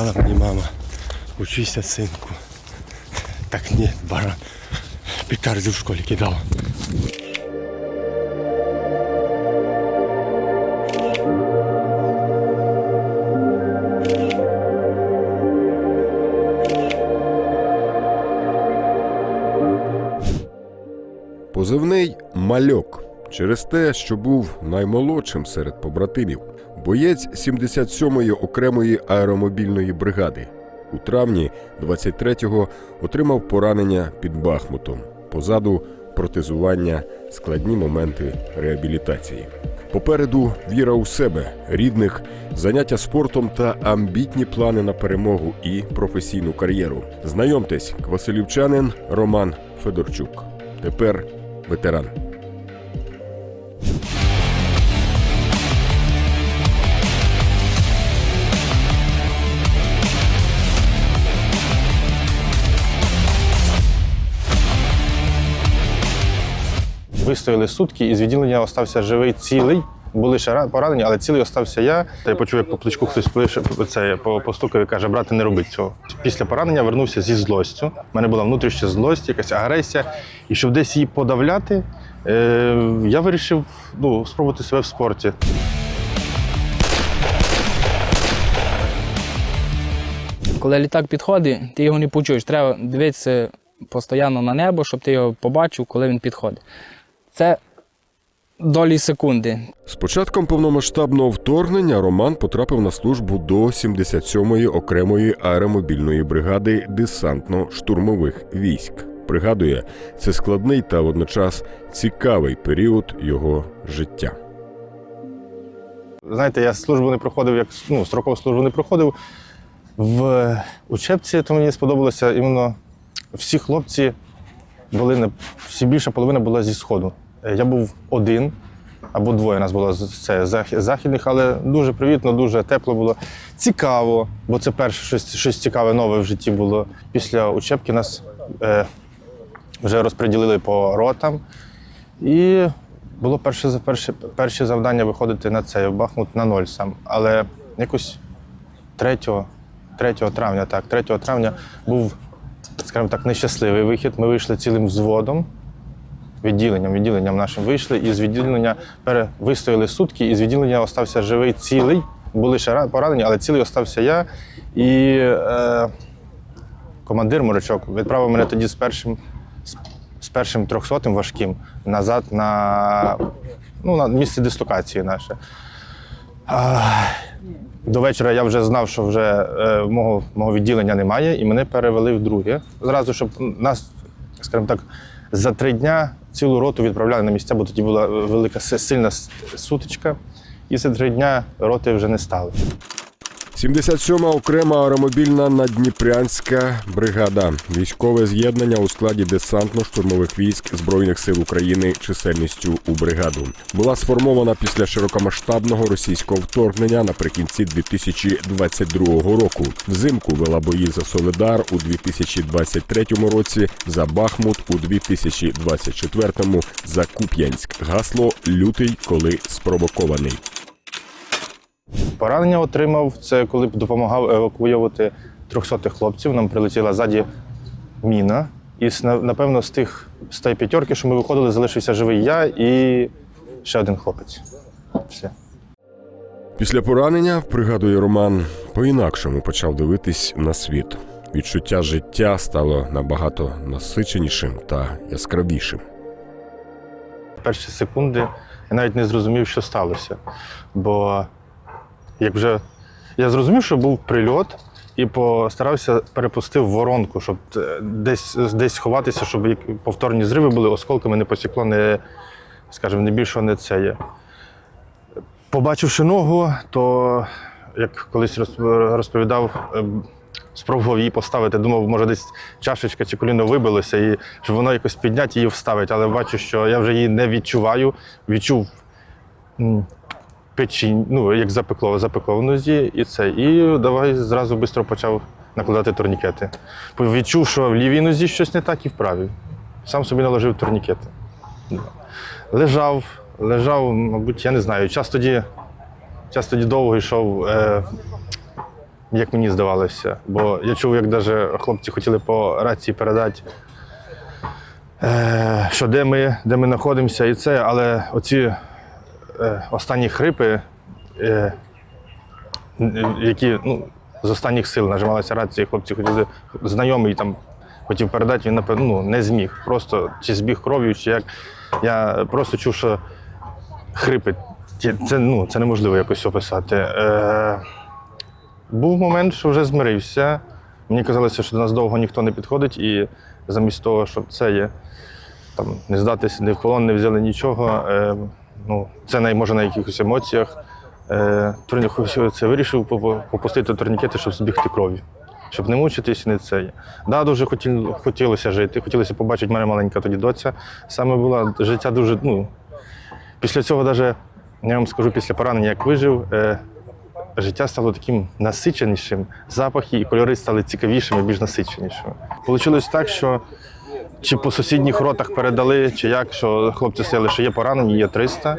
сказала мені мама, учися, синку. Так ні, баран. Петарди в школі кидав. Позивний мальок через те, що був наймолодшим серед побратимів, боєць 77-ї окремої аеромобільної бригади. У травні 23-го отримав поранення під Бахмутом. Позаду протезування, складні моменти реабілітації. Попереду віра у себе, рідних, заняття спортом та амбітні плани на перемогу і професійну кар'єру. Знайомтесь, квасилівчанин Роман Федорчук. Тепер ветеран. Вистояли сутки, і з відділення остався живий цілий. Були ще поранені, але цілий остався я. Та я почув, як по плечку хтось плише, це, по, постукав і каже, брате, не робить цього. Після поранення вернувся зі злостю. У мене була внутрішня злость, якась агресія. І щоб десь її подавляти, е, я вирішив ну, спробувати себе в спорті. Коли літак підходить, ти його не почуєш. Треба дивитися постійно на небо, щоб ти його побачив, коли він підходить. Це долі секунди. З початком повномасштабного вторгнення Роман потрапив на службу до 77-ї окремої аеромобільної бригади десантно-штурмових військ. Пригадує, це складний та водночас цікавий період його життя. Знаєте, я службу не проходив, як ну, строкову службу не проходив. В учебці то мені сподобалося іменно всі хлопці були всі більша половина була зі сходу. Е, Я був один або двоє нас було це, західних, але дуже привітно, дуже тепло було. Цікаво, бо це перше щось, щось цікаве нове в житті було. Після учебки нас е, вже розподілили по ротам. І було перше, перше, перше завдання виходити на цей Бахмут на ноль сам. Але якось 3, 3 травня, так, 3 травня був, скажімо так, нещасливий вихід. Ми вийшли цілим взводом, відділенням, відділенням нашим вийшли, і з відділення пере, вистояли сутки, і з відділення остався живий цілий. Були ще поранені, але цілий остався я. І е, командир морячок відправив мене тоді з першим з першим трьохсотим важким назад на, ну, на місце дислокації наше. А, до вечора я вже знав, що вже е, мого, мого відділення немає, і мене перевели в друге. Зразу, щоб нас, скажімо так, за три дня цілу роту відправляли на місця, бо тоді була велика сильна сутичка. І за три дня роти вже не стало. 77-ма окрема аеромобільна надніпрянська бригада, військове з'єднання у складі десантно-штурмових військ Збройних сил України чисельністю у бригаду. Була сформована після широкомасштабного російського вторгнення наприкінці 2022 року. Взимку вела бої за Солидар у 2023 році, за Бахмут у 2024, за Куп'янськ. Гасло лютий, коли спровокований. Поранення отримав це, коли допомагав евакуювати 300 хлопців. Нам прилетіла ззаді міна. І напевно з тих з тієї п'ятерки, що ми виходили, залишився живий я і ще один хлопець. Все. Після поранення, пригадує Роман, по-інакшому почав дивитись на світ. Відчуття життя стало набагато насиченішим та яскравішим. Перші секунди я навіть не зрозумів, що сталося. Бо як вже я зрозумів, що був прильот, і постарався перепустив воронку, щоб е, десь, десь сховатися, щоб повторні зриви були, осколками не посікло, не, скажімо, не більше не це є. Побачивши ногу, то як колись розповідав, е, спробував її поставити. Думав, може, десь чашечка чи коліно вибилося, і щоб воно якось підняти її вставити. Але бачу, що я вже її не відчуваю. Відчув печінь, ну, як запекло, запекло в нозі, і це. І давай зразу швидко почав накладати турнікети. Відчув, що в лівій нозі щось не так і в правій. Сам собі наложив турнікети. Лежав, лежав, мабуть, я не знаю. Час тоді, час тоді довго йшов. Е, як мені здавалося. Бо я чув, як навіть хлопці хотіли по рації передати, е, що де ми, де ми знаходимося, і це, але оці останні хрипи, е, які ну, з останніх сил нажималася рація, хлопці хотіли, знайомий там хотів передати, він напевно ну, не зміг. Просто чи збіг кров'ю, чи як. Я просто чув, що хрипи. Це, ну, це неможливо якось описати. Е, був момент, що вже змирився. Мені казалося, що до нас довго ніхто не підходить, і замість того, щоб це є, там, не здатися, не в полон, не взяли нічого. Е, ну, це на, може на якихось емоціях. Е, це вирішив попустити турнікети, щоб збігти кров'ю. Щоб не мучитись, не це. Да, дуже хотіл, хотілося жити. Хотілося побачити мене маленька тоді доця. Саме було життя дуже. Ну, після цього, навіть, я вам скажу, після поранення, як вижив, е, життя стало таким насиченішим, запахи і кольори стали цікавішими, більш насиченішими. Получилось так, що чи по сусідніх ротах передали, чи як, що хлопці сказали, що є поранені, є 300,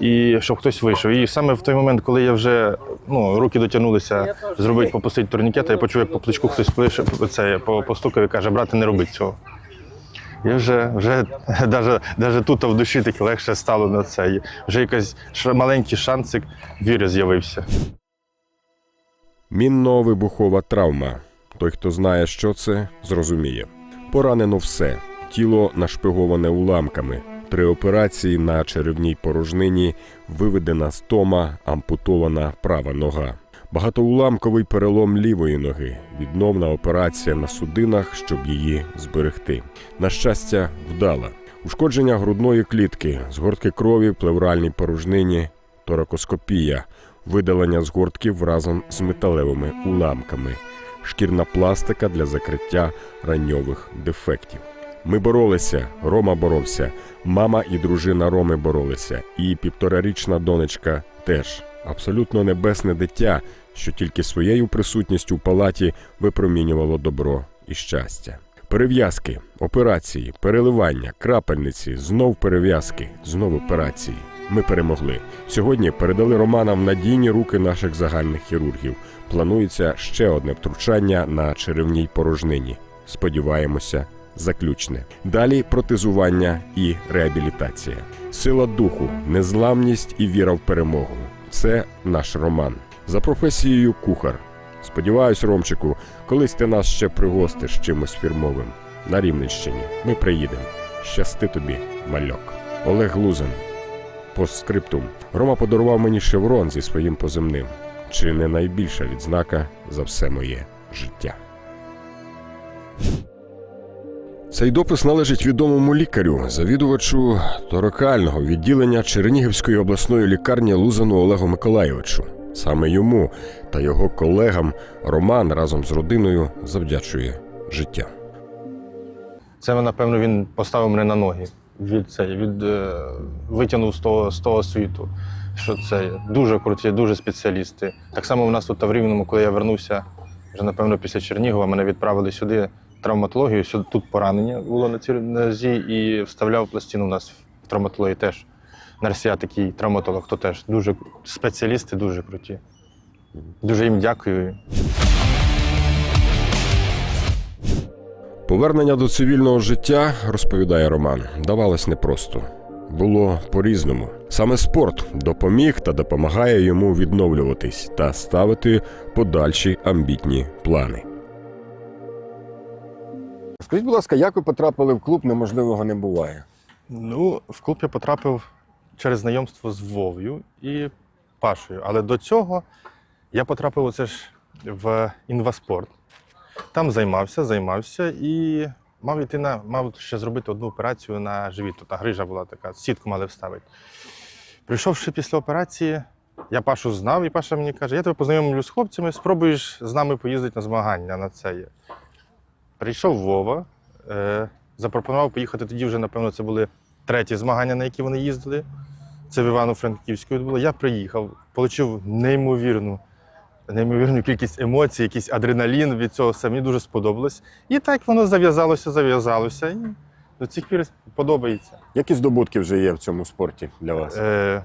і щоб хтось вийшов. І саме в той момент, коли я вже ну, руки дотягнулися зробити, попустити турнікет, я почув, як по плечку хтось пише, це, по- постукав і каже, брате, не робить цього. І вже, вже даже, даже тут в душі таки легше стало на це. Вже якийсь маленький шансик віри з'явився. Мінно-вибухова травма. Той, хто знає, що це, зрозуміє. Поранено все. Тіло нашпиговане уламками. Три операції на черевній порожнині, виведена стома, ампутована права нога. Багатоуламковий перелом лівої ноги, відновна операція на судинах, щоб її зберегти. На щастя, вдала. Ушкодження грудної клітки, згортки крові плевральній порожнині, торакоскопія, видалення згортків разом з металевими уламками, шкірна пластика для закриття раньових дефектів. Ми боролися, Рома боровся, мама і дружина Роми боролися, і півторарічна донечка теж. Абсолютно небесне дитя, що тільки своєю присутністю в палаті випромінювало добро і щастя. Перев'язки, операції, переливання, крапельниці, знов перев'язки, знов операції. Ми перемогли. Сьогодні передали Романа в надійні руки наших загальних хірургів. Планується ще одне втручання на черевній порожнині. Сподіваємося, заключне. Далі протезування і реабілітація. Сила духу, незламність і віра в перемогу. Це наш Роман. За професією кухар. Сподіваюсь, Ромчику, колись ти нас ще пригостиш чимось фірмовим. На Рівненщині ми приїдемо. Щасти тобі, мальок. Олег Лузин. Постскриптум. Рома подарував мені шеврон зі своїм поземним. Чи не найбільша відзнака за все моє життя? Цей допис належить відомому лікарю, завідувачу торакального відділення Чернігівської обласної лікарні Лузану Олегу Миколайовичу. Саме йому та його колегам Роман разом з родиною завдячує життя. Це, напевно, він поставив мене на ноги. Від це, від, е, витягнув з того, з того світу. Що це дуже круті, дуже спеціалісти. Так само у нас тут в Рівному, коли я вернувся, вже напевно після Чернігова, мене відправили сюди травматологію. Сюди тут поранення було на цій нозі і вставляв пластину у нас в травматології теж. Нарсія такий травматолог, то теж дуже спеціалісти, дуже круті. Дуже їм дякую. Повернення до цивільного життя, розповідає Роман, давалось непросто. Було по-різному. Саме спорт допоміг та допомагає йому відновлюватись та ставити подальші амбітні плани. Скажіть, будь ласка, як ви потрапили в клуб неможливого не буває? Ну, в клуб я потрапив через знайомство з Вов'ю і Пашою. Але до цього я потрапив оце ж в інваспорт. Там займався, займався і мав іти на мав ще зробити одну операцію на живіт. Тут грижа була така, сітку мали вставити. Прийшовши після операції, я Пашу знав, і Паша мені каже: я тебе познайомлю з хлопцями, спробуєш з нами поїздити на змагання на це. є». Прийшов Вова, е, запропонував поїхати тоді вже, напевно, це були треті змагання, на які вони їздили. Це в Івано-Франківську було. Я приїхав, отримав неймовірну, неймовірну кількість емоцій, якийсь адреналін від цього все. Мені дуже сподобалось. І так воно зав'язалося, зав'язалося. І до цих пір подобається. Які здобутки вже є в цьому спорті для вас? Е,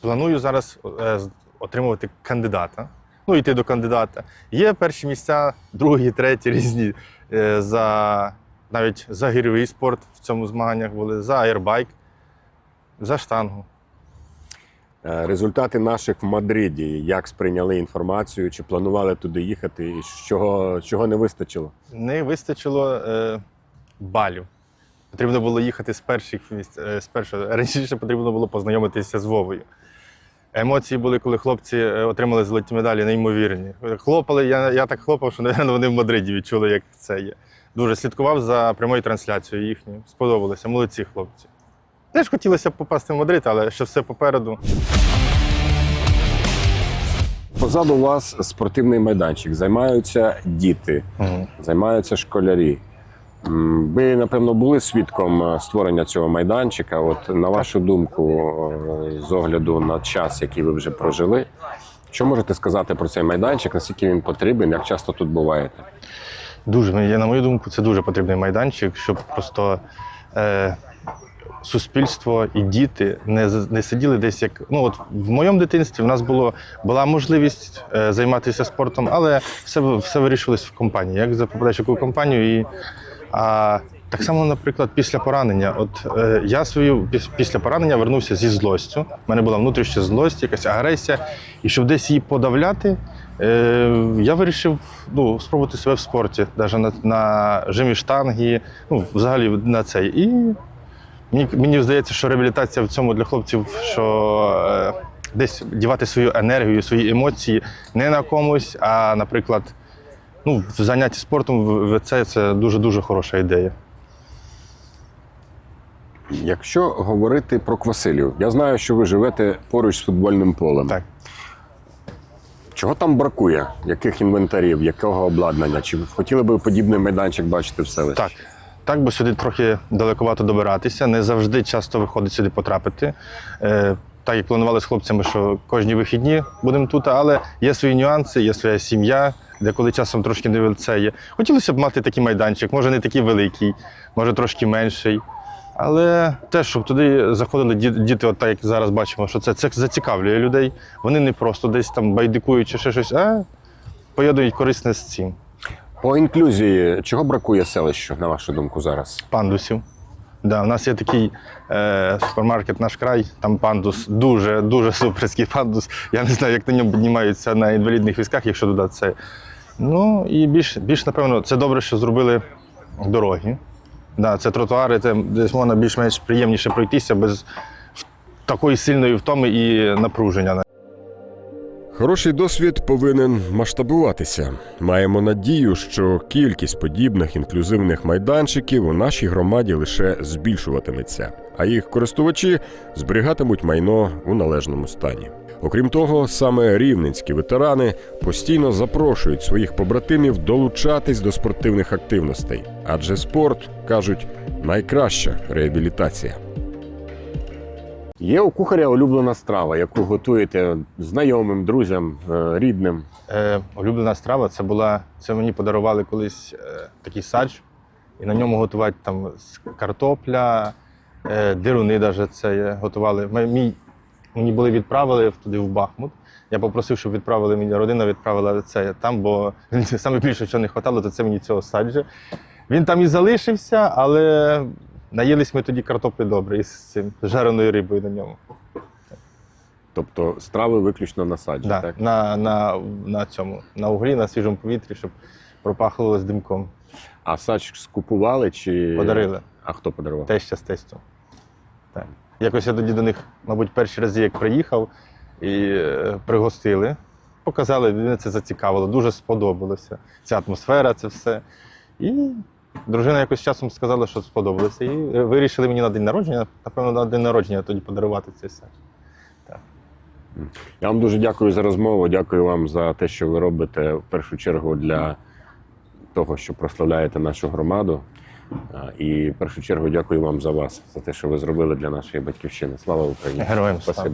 планую зараз е, отримувати кандидата ну, йти до кандидата. Є перші місця, другі, треті, різні. е, За, навіть за гірьовий спорт в цьому змаганнях були, за аербайк, за штангу. Е, Результати наших в Мадриді. Як сприйняли інформацію, чи планували туди їхати, і чого, чого не вистачило? Не вистачило е, балів. Потрібно було їхати з перших місць. е, З першого. Раніше потрібно було познайомитися з Вовою. Емоції були, коли хлопці е, отримали золоті медалі, неймовірні. Хлопали, я, я так хлопав, що, напевно, вони в Мадриді відчули, як це є. Дуже слідкував за прямою трансляцією їхньою. Сподобалося. Молодці хлопці. Теж хотілося б попасти в Мадрид, але ще все попереду. Позаду вас спортивний майданчик. Займаються діти, Мгм. займаються школярі. Ви, напевно, були свідком е, створення цього майданчика. От на вашу думку, е, з огляду на час, який ви вже прожили, що можете сказати про цей майданчик? Наскільки він потрібен, як часто тут буваєте? Дуже, ну, на мою думку, це дуже потрібний майданчик, щоб просто е, суспільство і діти не, не сиділи десь як. Ну, от в моєму дитинстві в нас було, була можливість е, займатися спортом, але все, все вирішилось в компанії. Як запопадаєш яку компанію і. А так само, наприклад, після поранення. От е, я свою піс- після поранення вернувся зі злостю. У мене була внутрішня злость, якась агресія. І щоб десь її подавляти, е, я вирішив ну, спробувати себе в спорті, навіть на, на жимі штанги, ну, взагалі на це. І мені, мені здається, що реабілітація в цьому для хлопців, що е, десь дівати свою енергію, свої емоції не на комусь, а, наприклад, ну, в занятті спортом це, це дуже-дуже хороша ідея. Якщо говорити про Квасилів, я знаю, що ви живете поруч з футбольним полем. Так. Чого там бракує? Яких інвентарів, якого обладнання? Чи хотіли би подібний майданчик бачити в селищі? Так. Так, бо сюди трохи далекувато добиратися. Не завжди часто виходить сюди потрапити. Е, так як планували з хлопцями, що кожні вихідні будемо тут, але є свої нюанси, є своя сім'я, де коли часом трошки не це є. Хотілося б мати такий майданчик, може не такий великий, може трошки менший. Але те, щоб туди заходили діти, от так як зараз бачимо, що це, це зацікавлює людей. Вони не просто десь там байдикують чи ще щось, а поєднують корисне з цим. По інклюзії, чого бракує селищу, на вашу думку, зараз? пандусів. Да, у нас є такий е, супермаркет наш край, там пандус, дуже, дуже суперський пандус. Я не знаю, як на ньому піднімаються на інвалідних візках, якщо додати це. Ну і більш, більш, напевно, це добре, що зробили дороги. Да, це тротуари, це десь можна більш-менш приємніше пройтися без такої сильної втоми і напруження. Хороший досвід повинен масштабуватися. Маємо надію, що кількість подібних інклюзивних майданчиків у нашій громаді лише збільшуватиметься, а їх користувачі зберігатимуть майно у належному стані. Окрім того, саме рівненські ветерани постійно запрошують своїх побратимів долучатись до спортивних активностей, адже спорт кажуть найкраща реабілітація. Є у кухаря улюблена страва, яку готуєте знайомим, друзям, е, рідним. Е, улюблена страва це була. Це мені подарували колись е, такий садж, і на ньому готувати там картопля, е, дируни навіть це є, готували. Ми, мій, мені були відправили туди в Бахмут. Я попросив, щоб відправили мені родина, відправила це там, бо саме більше, що не вистачало, то це мені цього саджа. Він там і залишився, але наїлись ми тоді картоплі добре із цим жареною рибою на ньому. Тобто страви виключно на саджі, Да, так? на, на, на цьому, на углі, на свіжому повітрі, щоб пропахло з димком. А садж скупували чи Подарили. А хто подарував? Теща з тестю. Так. Якось я тоді до них, мабуть, перші рази, як приїхав, і е, пригостили, показали, мене це зацікавило, дуже сподобалося. Ця атмосфера, це все. І дружина якось часом сказала, що сподобалося. І вирішили мені на день народження, напевно, на день народження тоді подарувати цей садж. Я вам дуже дякую за розмову. Дякую вам за те, що ви робите в першу чергу для того, що прославляєте нашу громаду. І в першу чергу дякую вам за вас, за те, що ви зробили для нашої батьківщини. Слава Україні! Героям слава.